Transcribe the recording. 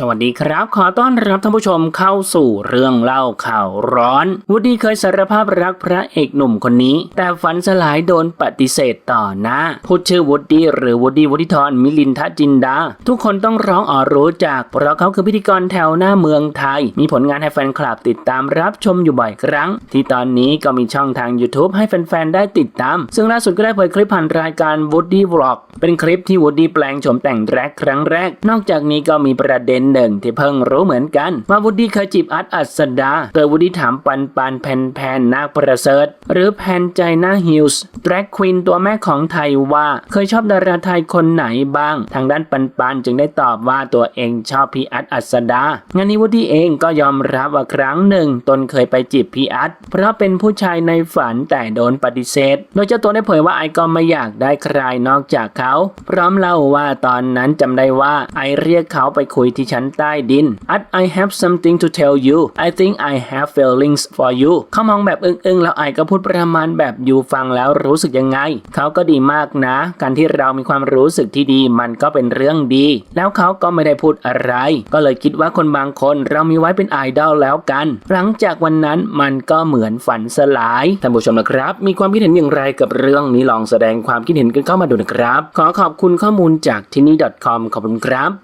สวัสดีครับ ขอต้อนรับท่านผู้ชมเข้าสู่เรื่องเล่าข่าวร้อนวูดดี้เคยสารภาพรักพระเอกหนุ่มคนนี้ แต่ฝันสลายโดนปฏิเสธต่อหน้าพูดชื่อวูดดี้หรือวูดดี้วุฒิธรมิลินทจินดา ทุกคนต้องร้องอ๋อรู้จัก เพราะเขาคือพิธีกรแถวหน้าเมืองไทย มีผลงานให้แฟนคลับติดตามรับชมอยู่บ่อยครั้ง ที่ตอนนี้ก็มีช่องทาง YouTube ให้แฟนๆได้ติดตาม ซึ่งล่าสุดก็ได้เผยคลิปผ่านรายการ Woody Vlog เป็นคลิปที่ Woody แปลงโฉมแต่งแรกครั้งแรก นอกจากนี้ก็มีประเด็นหนึ่งที่เพิ่งรู้เหมือนกันว่า Woody เคยจีบอัดอัสดาโดย Woody ถามปันปันแพนแพนนาคประเสริฐ หรือแพนใจนาฮิลส์แดร็กควีนตัวแม่ของไทยว่าเคยชอบดาราไทยคนไหนบ้าง ทางด้านปันปันจึงได้ตอบว่าตัวเองชอบพี่อัดอัสดางานนี้ Woody เองก็ยอมรับว่าครั้งหนึ่ง ตนเคยไปจีบพี่อัดเพราะเป็นผู้ชายในฝันแต่โดนปฏิเสธ โดยเจ้าตัวได้เผยว่าไอก็ไม่อยากได้ใครนอกจากเขา พร้อมเล่าว่าตอนนั้นจำได้ว่าไอเรียกเขาไปคุยที่ชั้นใต้ดินอัด I have something to tell you I think I have feelings for you เขามองแบบอึ้งๆ แล้วไอก็พูดประมาณแบบยูฟังแล้วรู้สึกยังไง เขาก็ดีมากนะ การที่เรามีความรู้สึกที่ดีมันก็เป็นเรื่องดี แล้วเขาก็ไม่ได้พูดอะไร ก็เลยคิดว่าคนบางคนเรามีไว้เป็นไอดอลแล้วกัน หลังจากวันนั้นมันก็เหมือนฝันสลาย ท่านผู้ชมนะครับ มีความคิดเห็นอย่างไรกับเรื่องนี้ลองแสดงความคิดเห็นกันเข้ามาดูนะครับ ขอขอบคุณข้อมูลจากที่นี่ .com ขอบคุณครับ